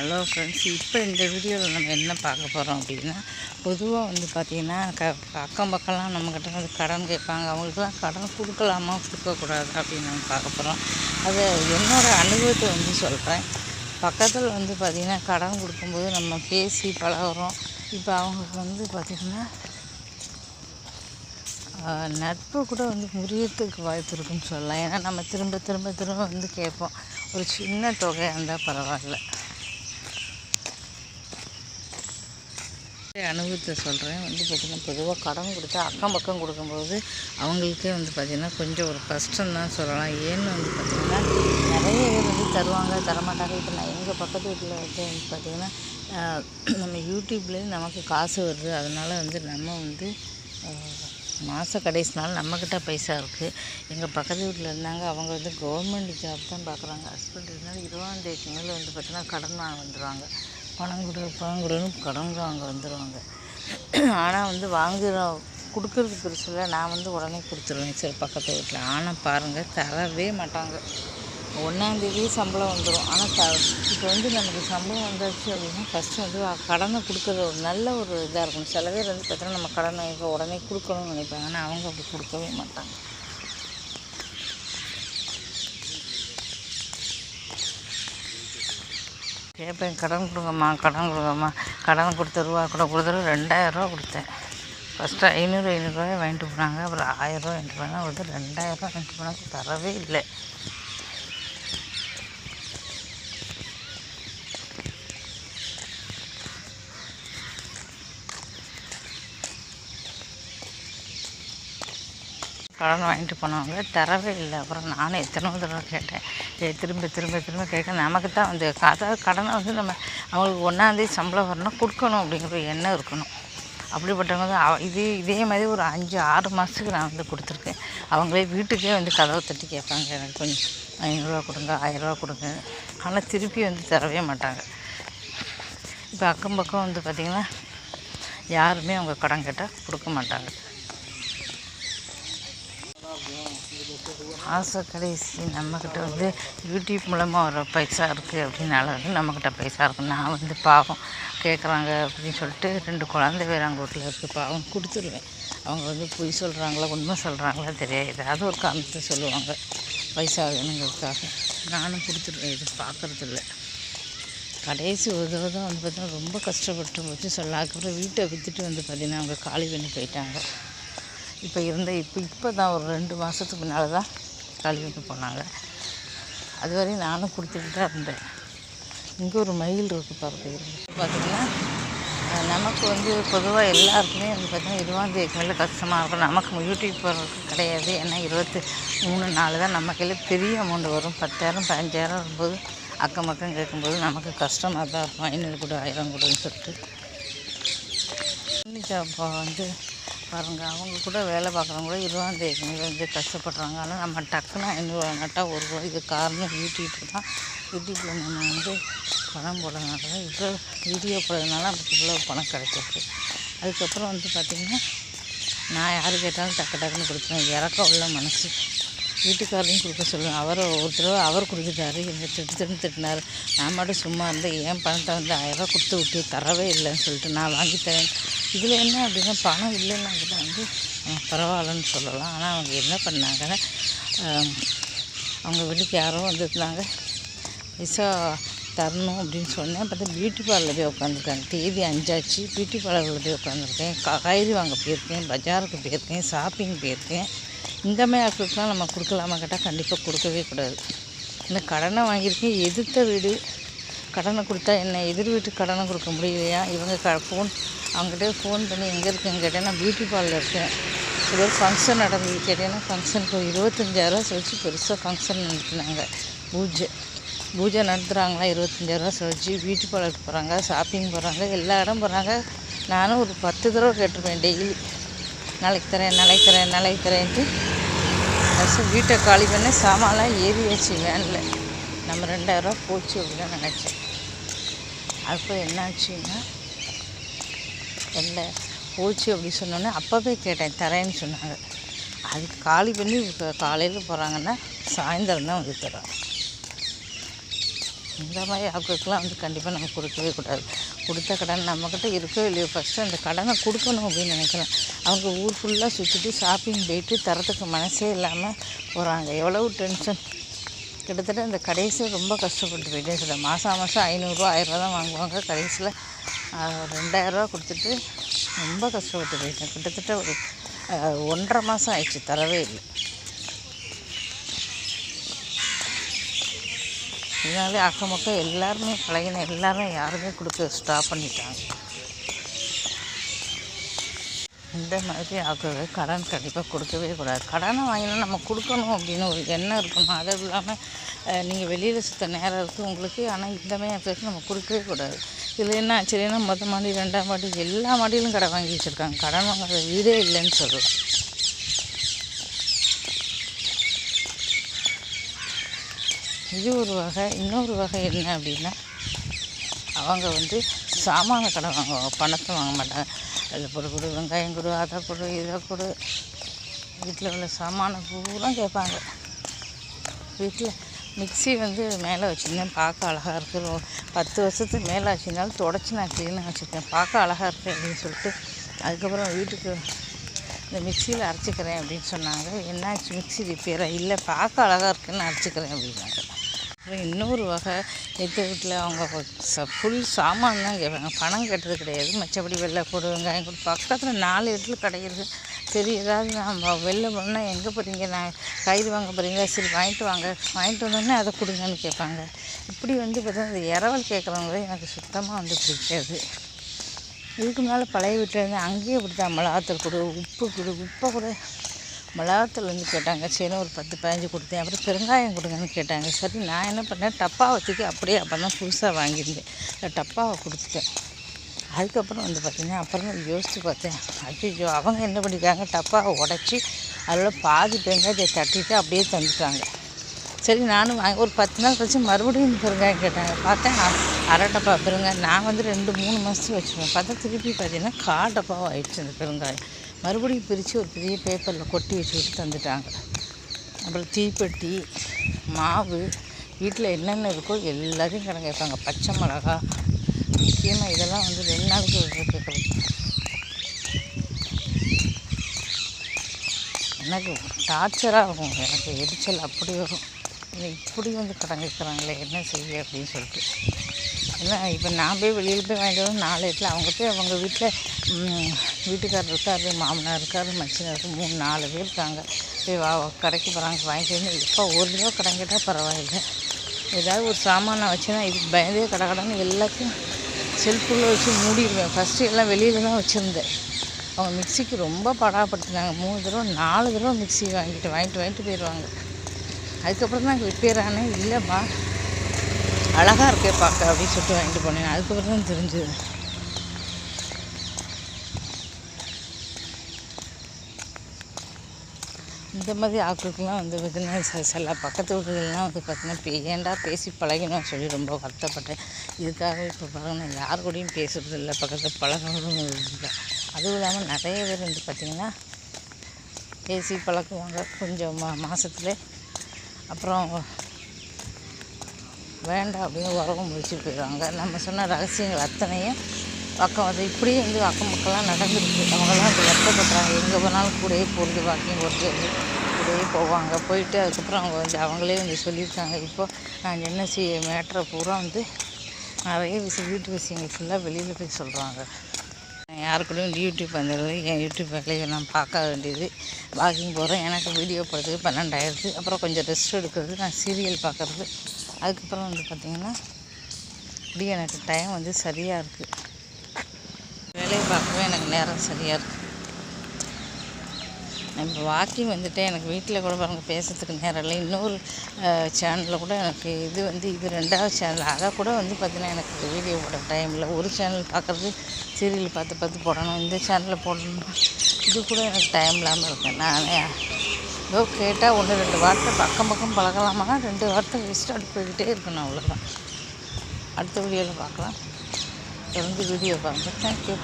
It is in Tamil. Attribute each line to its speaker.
Speaker 1: ஹலோ ஃப்ரெண்ட்ஸ் இப்போ இந்த வீடியோவில் நம்ம என்ன பார்க்க போகிறோம் அப்படின்னா பொதுவாக வந்து பார்த்திங்கன்னா க அக்கம் பக்கம்லாம் நம்மக்கிட்ட வந்து கடன் கேட்பாங்க. அவங்களுக்குலாம் கடன் கொடுக்கலாமா? கொடுக்கக்கூடாது? அப்படின்னு நம்ம பார்க்க போகிறோம் அது என்னோடய அனுபவத்தை வந்து சொல்கிறேன் பக்கத்தில் வந்து பார்த்திங்கன்னா கடன் கொடுக்கும்போது நம்ம பேசி பழகுறோம். இப்போ அவங்களுக்கு வந்து பார்த்திங்கன்னா நட்பு கூட வந்து முறியத்துக்கு வாய்ப்பு இருக்குன்னு சொல்லலாம். ஏன்னா நம்ம திரும்ப திரும்ப திரும்ப வந்து கேட்போம். ஒரு சின்ன தொகையாக இருந்தால் பரவாயில்ல. அனுபவத்தை சொல்கிறேன் வந்து பார்த்திங்கன்னா பொதுவாக கடன் கொடுத்தா அக்கம் பக்கம் கொடுக்கும்போது அவங்களுக்கே வந்து பார்த்திங்கன்னா கொஞ்சம் ஒரு கஷ்டம் தான் சொல்லலாம். ஏன்னு வந்து பார்த்திங்கன்னா நிறைய பேர் வந்து தருவாங்க தரமாட்டாங்க. இப்போ நான் எங்கள் பக்கத்து வீட்டில் வந்து வந்து பார்த்திங்கன்னா நம்ம யூடியூப்லேயும் நமக்கு காசு வருது. அதனால் வந்து நம்ம வந்து ஆஹ், மாத நாள் நம்மக்கிட்ட பைசா இருக்குது எங்கள் பக்கத்து வீட்டில் இருந்தாங்க. அவங்க வந்து கவர்மெண்ட் ஜாப் தான் பார்க்குறாங்க. ஹஸ்பண்ட் இருந்தாலும் இருபதாம் தேதிக்கு மேலே வந்து பார்த்திங்கன்னா கடன் வாங்க வந்துடுவாங்க பணம் கொடு பணம் கொடுன்னு கடன் அங்கே வந்துடுவாங்க ஆனால் வந்து வாங்குற கொடுக்கறது பெருசில் நான் வந்து உடனே கொடுத்துருவேன் சரி பக்கத்து வீட்டில் ஆனால் பாருங்கள் தரவே மாட்டாங்க. ஒன்றாந்தேதி சம்பளம் வந்துடும் ஆனால் த இப்போ வந்து நமக்கு சம்பளம் வந்தாச்சு அப்படின்னா ஃபஸ்ட்டு வந்து கடனை கொடுக்குற ஒரு நல்ல ஒரு இதாக இருக்கும் சில பேர் வந்து பார்த்தோன்னா நம்ம கடனை இப்போ உடனே கொடுக்கணும்னு நினைப்பாங்க. ஆனால் அவங்க அப்படி கொடுக்கவே மாட்டாங்க. கேட்பேன் கடன் கொடுங்கம்மா கடன் கொடுங்கம்மா. கடன் கொடுத்த ரூபா கூட கொடுத்துரு ரெண்டாயிரரூவா கொடுத்தேன். ஃபஸ்ட்டு ஐநூறு ஐநூறுரூவாய் வாங்கிட்டு போனாங்க. அப்புறம் ஆயிரரூவா வாங்கிட்டு போனாங்க. வந்து ரெண்டாயிரரூவா வாங்கிட்டு போனாங்க. தரவே இல்லை. கடன் வாங்கிட்டு போனவங்க தரவே இல்லை. அப்புறம் நானும் எத்தனை தடவை கேட்டேன். ஏ திரும்ப திரும்ப திரும்ப கேட்க நமக்கு தான் வந்து அதாவது கடனை வந்து நம்ம அவங்களுக்கு ஒன்றாந்தேதி சம்பளம் வரணும் கொடுக்கணும் அப்படிங்கிற ஒரு எண்ணம் இருக்கணும். அப்படிப்பட்டவங்க தான் இது இதே இதே மாதிரி ஒரு அஞ்சு ஆறு மாதத்துக்கு நான் வந்து கொடுத்துருக்கேன். அவங்களே வீட்டுக்கே வந்து கதவை தட்டி கேட்பாங்க. எனக்கு கொஞ்சம் ஐநூறுரூவா கொடுங்க ஆயிரரூவா கொடுங்க. ஆனால் திருப்பி வந்து தரவே மாட்டாங்க. இப்போ அக்கம் பக்கம் வந்து பார்த்திங்கன்னா யாருமே அவங்க கடன் கேட்டால் கொடுக்க மாட்டாங்க. மாதம் கடைசி நம்மக்கிட்ட வந்து யூடியூப் மூலமாக வர பைசா இருக்குது அப்படின்னால வந்து நம்மக்கிட்ட பைசா இருக்குது நான் வந்து பாவம் கேட்குறாங்க அப்படின்னு சொல்லிட்டு ரெண்டு குழந்தை வீராங்கோட்டில் அங்கே வீட்டில் இருக்குது பாவம் கொடுத்துருவேன். அவங்க வந்து பொய் சொல்கிறாங்களா உண்மை சொல்கிறாங்களா தெரியாது. ஏதாவது ஒரு காரணத்தை சொல்லுவாங்க. பைசா வேணுங்கிறதுக்காக. நானும் கொடுத்துருவேன். இது பார்க்குறது இல்லை கடைசி ஒரு தடவை தான் வந்து பார்த்தீங்கன்னா ரொம்ப கஷ்டப்பட்டு போச்சு. சொல்ல அதுக்கப்புறம் வீட்டை விற்றுட்டு வந்து பார்த்திங்கன்னா அவங்க காலி பண்ணி போயிட்டாங்க. இப்போ இருந்த இப்போ இப்போ தான் ஒரு ரெண்டு மாதத்துக்கு முன்னால் தான் காலி போனாங்க. அது வரையும் நானும் கொடுத்துட்டு தான் இருந்தேன். இங்கே ஒரு மயில் இருக்குது பாருங்க. பார்த்திங்கன்னா நமக்கு வந்து பொதுவாக எல்லாருக்குமே வந்து பார்த்திங்கன்னா இருபதாந்தேதிக்கு மேலே கஷ்டமாக இருக்கும். நமக்கு யூடியூப் போகிறதுக்கு கிடையாது. ஏன்னா இருபத்தி மூணு நாலு தான் நம்ம கையில் பெரிய அமௌண்ட் வரும். பத்தாயிரம் பதினஞ்சாயிரம் வரும்போது அக்கம் பக்கம் கேட்கும்போது நமக்கு கஷ்டமாக தான் இருக்கும். ஐநூறு கூட ஆயிரம் கூடன்னு சொல்லிட்டு. இன்னைக்கு வந்து பாருங்கள் அவங்க கூட வேலை பார்க்குறவங்க கூட இருபதாந்தேதி வந்து கஷ்டப்படுறாங்க. ஆனால் நம்ம டக்குன்னு ஐநூறுவா நட்டால் ஒரு ரூபா இது காரணம் யூடியூப் தான். யூடியூப்பில் நம்ம வந்து பணம் போடுறதுனால தான் இவ்வளோ வீடியோ போடுறதுனால நமக்கு இவ்வளோ பணம் கிடைச்சிருக்கு. அதுக்கப்புறம் வந்து பார்த்திங்கன்னா நான் யார் கேட்டாலும் டக்கு டக்குன்னு கொடுத்துருவேன். இறக்க உள்ள மனசு. வீட்டுக்காரரையும் கொடுக்க சொல்லுவேன். அவர் ஒரு தடவை அவர் கொடுத்துட்டாரு. எங்கள் திட்டு திட்டு திட்டினார். நான் மட்டும் சும்மா இருந்தேன். என் பணத்தை வந்து ஆயிரரூவா கொடுத்து விட்டு தரவே இல்லைன்னு சொல்லிட்டு நான் வாங்கி தரேன் இதில் என்ன அப்படின்னா பணம் இல்லைன்னா கூட வந்து பரவாயில்லன்னு சொல்லலாம். ஆனால் அவங்க என்ன பண்ணாங்கன்னா அவங்க வீட்டுக்கு யாரோ வந்துருந்தாங்க. பைசா தரணும் அப்படின்னு சொன்னேன். பார்த்தா பியூட்டி பார்லர் போய் உட்காந்துருக்காங்க தேதி அஞ்சாச்சு. பியூட்டி பார்லரில் போய் உட்காந்துருக்கேன் காய்கறி வாங்க போயிருக்கேன். பஜாருக்கு போயிருக்கேன். ஷாப்பிங் போயிருக்கேன். இந்த மாதிரி ஆட்களுக்குலாம் நம்ம கொடுக்கலாமா கேட்டால் கண்டிப்பாக கொடுக்கவே கூடாது. இந்த கடனை வாங்கியிருக்கேன் எதிர்த்த வீடு. கடனை கொடுத்தா என்ன? எதிர் வீட்டுக்கு கடனை கொடுக்க முடியலையா? இவங்க க ஃபோன் அவங்ககிட்ட ஃபோன் பண்ணி எங்கே இருக்குன்னு கேட்டேன் நான் பியூட்டி பார்லர் இருக்கேன். ஏதோ ஒரு ஃபங்க்ஷன் நடந்தது கேட்டேன்னா ஃபங்க்ஷனுக்கு ஒரு இருபத்தஞ்சாயிரரூவா செலவிச்சு பெருசாக ஃபங்க்ஷன் நடத்தினாங்க. பூஜை. பூஜை நடத்துகிறாங்களா இருபத்தஞ்சாயிரரூவா செலவிச்சு பியூட்டி பார்லருக்கு போகிறாங்க ஷாப்பிங் போகிறாங்க எல்லா இடம் போகிறாங்க நானும் ஒரு பத்து தடவை கேட்டிருப்பேன் டெய்லி நாளைக்கு தரேன் நாளைக்கு தரேன் நாளைக்கு தரேன்ட்டு ஃபஸ்ட்டு வீட்டை காலி பண்ண சாமான்லாம் ஏறியாச்சு வேனில். நம்ம ரெண்டாயிரரூவா போச்சு அப்படின்னு நினச்சேன். அப்போ என்னாச்சுன்னா இல்லை போச்சு அப்படி சொன்னோன்னே அப்போவே கேட்டேன் தரேன்னு சொன்னாங்க. அதுக்கு காலி பண்ணி இப்போ காலையில் போகிறாங்கன்னா சாயந்தரம் தான் வந்து தரோம் இந்த மாதிரி ஆட்களுக்கெல்லாம் வந்து கண்டிப்பாக நம்ம கொடுக்கவே கூடாது. கொடுத்த கடன் நம்மக்கிட்ட இருக்கோ இல்லையோ ஃபஸ்ட்டு அந்த கடனை கொடுக்கணும் அப்படின்னு நினைக்கிறேன். அவங்க ஊர் ஃபுல்லாக சுற்றிட்டு ஷாப்பிங் போயிட்டு தரத்துக்கு மனசே இல்லாமல் போகிறாங்க எவ்வளவு டென்ஷன் கிட்டத்தட்ட இந்த கடைசியில் ரொம்ப கஷ்டப்பட்டு போயிட்டேன். சொல்ல மாதம் மாதம் ஐநூறுரூவா ஆயிரரூவா தான் வாங்குவாங்க. கடைசியில் ரெண்டாயிரரூவா கொடுத்துட்டு ரொம்ப கஷ்டப்பட்டு போயிட்டேன். கிட்டத்தட்ட ஒரு ஒன்றரை மாதம் ஆயிடுச்சு தரவே இல்லை. இதனாலே அக்கம் பக்கம் எல்லாருமே பழகின எல்லாருமே யாருமே கொடுக்க ஸ்டாப் பண்ணிட்டாங்க. இந்த மாதிரி ஆகவே கடன் கண்டிப்பாக கொடுக்கவே கூடாது. கடனை வாங்கினா நம்ம கொடுக்கணும் அப்படின்னு ஒரு எண்ணம் இருக்கணும். அது இல்லாமல் நீங்கள் வெளியில் சுத்த நேரம் இருக்குது உங்களுக்கு. ஆனால் இந்த மாதிரி நம்ம கொடுக்கவே கூடாது. இதில் என்ன ஆச்சரியன்னா மொதல் மாடி ரெண்டாம் மாடி எல்லா மாடியிலும் கடை வாங்கி வச்சுருக்காங்க. கடன் வாங்காத வீடே இல்லைன்னு சொல்லலாம். இது ஒரு வகை இன்னொரு வகை என்ன அப்படின்னா அவங்க வந்து சாமான கடை வாங்குவாங்க பணத்தை வாங்க மாட்டாங்க. அதில் பொருள் கொடு வெங்காயம் கொடு அதை கொடு இதை கொடு. வீட்டில் உள்ள சாமான பூரா கேட்பாங்க. வீட்டில் மிக்ஸி வந்து மேலே வச்சுருந்தேன். பார்க்க அழகாக இருக்குது பத்து வருஷத்துக்கு மேலே ஆச்சுனாலும் தொடச்சி நான் க்ளீனாக வச்சுருக்கேன். பார்க்க அழகாக இருக்குது அப்படின்னு சொல்லிட்டு அதுக்கப்புறம் வீட்டுக்கு இந்த மிக்சியில் அரைச்சிக்கிறேன் அப்படின்னு சொன்னாங்க. என்னாச்சு மிக்ஸி ரிப்பேராக இல்லை பார்க்க அழகாக இருக்குன்னு அரைச்சிக்கிறேன் அப்படின்னாங்க. அப்புறம் இன்னொரு வகை. எத்த வீட்டில் அவங்க ச ஃபுல் சாமான் தான் கேட்பாங்க. பணம் கட்டுறது கிடையாது. மற்றபடி வெளில கொடு வெங்காயம் கொடு பக்கத்தில் நாலு இடத்துல கிடையாது இருக்குது சரி ஏதாவது நம்ம வெளில போனால் எங்கே போகிறீங்க நான் கயிறு வாங்க போகிறீங்களா சரி வாங்கிட்டு வாங்க. வாங்கிட்டு வந்தோடனே அதை கொடுங்கன்னு கேட்பாங்க. இப்படி வந்து பார்த்தீங்கன்னா இந்த இரவல் கேட்குறவங்களே எனக்கு சுத்தமாக வந்து பிடிக்காது. இதுக்கு மேலே பழைய வீட்டில் இருந்து அங்கேயே இப்படித்தான் மிளகாத்தூள் கொடு உப்பு கொடு உப்பை கூட மிளகாத்தூள் வந்து கேட்டாங்க சரி ஒரு பத்து பதினஞ்சு கொடுத்தேன். அப்புறம் பெருங்காயம் கொடுங்கன்னு கேட்டாங்க. சரி நான் என்ன பண்ணேன் டப்பாவை தூக்கி அப்படியே அப்போ தான் புதுசாக வாங்கியிருந்தேன் டப்பாவை கொடுத்துட்டேன். அதுக்கப்புறம் வந்து பார்த்திங்கன்னா அப்புறம் யோசித்து பார்த்தேன். ஐயோ அவங்க என்ன பண்ணிக்காங்க டப்பாவை உடச்சி அதில் பாதி பெருங்காயத்தை தட்டிட்டு அப்படியே தந்துட்டாங்க. சரி நானும் வாங்கி ஒரு பத்து நாள் கழிச்சு மறுபடியும் பெருங்காயம் கேட்டாங்க. பார்த்தேன் அரை டப்பா பெருங்காயம். நான் வந்து ரெண்டு மூணு மாதத்துக்கு வச்சுருவேன். பார்த்தா திருப்பி பார்த்தீங்கன்னா கால் டப்பாவும் ஆயிடுச்சு அந்த பெருங்காயம். மறுபடியும் பிரித்து ஒரு பெரிய பேப்பரில் கொட்டி வச்சுக்கிட்டு தந்துட்டாங்க. அப்புறம் தீப்பெட்டி மாவு வீட்டில் என்னென்ன இருக்கோ எல்லாத்தையும் கடன் கேட்பாங்க. பச்சை மிளகா முக்கியமாக இதெல்லாம் வந்து ரெண்டு நாளைக்கு ஒரு கேட்குறது எனக்கு டார்ச்சராக இருக்கும். எனக்கு எரிச்சல் அப்படி வரும். இப்படி வந்து கடன் கேட்குறாங்களே என்ன செய்ய அப்படின்னு சொல்லிட்டு. ஏன்னா இப்போ நான் போய் வெளியில் போய் வாங்கிட்டு வந்து நாலு இடத்துல அவங்க போய் அவங்க வீட்டில் வீட்டுக்காரர் இருக்கார் மாமனார் இருக்கார் மச்சினார் இருக்கு மூணு நாலு பேர் இருக்காங்க. போய் வா கடைக்கு போகிறாங்க வாங்கிட்டு வந்து இப்போ ஒரு தடவை கடன் கேட்டால் பரவாயில்லை. ஏதாவது ஒரு சாமானை வச்சுன்னா இது பயந்தே கடை கடைன்னு எல்லாத்தையும் செல்ஃபுள்ளே வச்சு மூடிடுவேன். ஃபஸ்ட்டு எல்லாம் வெளியில் தான் வச்சுருந்தேன். அவங்க மிக்சிக்கு ரொம்ப படாப்படுத்தினாங்க. மூணு தடவை நாலு தடவை மிக்ஸி வாங்கிட்டு வாங்கிட்டு வாங்கிட்டு போயிடுவாங்க அதுக்கப்புறம் தான் ரிப்பேர் ஆனேன் இல்லைம்மா அழகாக இருக்கே பார்க்க அப்படின்னு சொல்லிட்டு வாங்கிட்டு போனேன். அதுக்கப்புறம் தான் தெரிஞ்சுது. இந்த மாதிரி ஆட்களுக்கெல்லாம் வந்து பார்த்தீங்கன்னா ச- சில பக்கத்து வீட்டுகள்லாம் வந்து பார்த்தீங்கன்னா இப்போ ஏன்டா பேசி பழகணும்னு சொல்லி ரொம்ப வருத்தப்பட்டேன். இதுக்காக இப்போ பாருங்கள் யார் கூடயும் பேசுகிறது இல்லை பக்கத்தில் பழகிறதும் இல்லை. அதுவும் இல்லாமல் நிறைய பேர் வந்து பார்த்திங்கன்னா பேசி பழக்குவாங்க கொஞ்சம் மா மாதத்துல அப்புறம் வேண்டாம் அப்படின்னு உறவு முடிச்சுட்டு போயிடுவாங்க. நம்ம சொன்ன ரகசியங்கள் அத்தனையும் பக்கம் வந்து இப்படியே வந்து அக்கம் பக்கம்லாம் நடந்துருக்கு. அவங்கெல்லாம் அது வருத்தப்படுறாங்க. எங்கே போனாலும் கூடயே போகிறது வாக்கிங் போகிறது கூடயே போவாங்க. போயிட்டு அதுக்கப்புறம் அவங்க வந்து அவங்களே வந்து சொல்லியிருக்காங்க. இப்போ நான் என்ன செய்ய மேட்ரை பூரா வந்து நிறைய விஷயம் வீட்டு விஷயங்கள் ஃபுல்லாக வெளியில் போய் சொல்கிறாங்க யாருக்கூடையும் யூடியூப் வந்துடுது என் யூடியூப் வேலையை நான் பார்க்க வேண்டியது. வாக்கிங் போகிறேன் எனக்கு வீடியோ போடுறதுக்கு பன்னெண்டாயிரத்து. அப்புறம் கொஞ்சம் ரெஸ்ட் எடுக்கிறது. நான் சீரியல் பார்க்குறது. அதுக்கப்புறம் வந்து பார்த்திங்கன்னா இப்படி எனக்கு டைம் வந்து சரியாக இருக்குது வேலையை பார்க்கவே எனக்கு நேரம் சரியாக இருக்குது இப்போ வாக்கிங் வந்துட்டு எனக்கு வீட்டில் கூட பாருங்கள் பேசுறதுக்கு நேரம் இல்லை. இன்னொரு சேனலில் கூட எனக்கு இது வந்து இது ரெண்டாவது சேனல் அதை கூட வந்து பார்த்திங்கன்னா எனக்கு வீடியோ போட டைம் இல்லை. ஒரு சேனல் பார்க்குறது சீரியல் பார்த்து பார்த்து போடணும். இந்த சேனலில் போடணும். இது கூட எனக்கு டைம் இல்லாமல் இருக்கேன். நான் ஏதோ கேட்டால் ஒன்று ரெண்டு வார்த்தை பக்கம் பக்கம் பழகலாமா? ரெண்டு வார்த்தை வேஸ்ட் போய்கிட்டே இருக்கணும் அவ்வளோதான் அடுத்த வீடியோவில் பார்க்கலாம். தொடர்ந்து வீடியோ பாருங்கள் தேங்க்யூ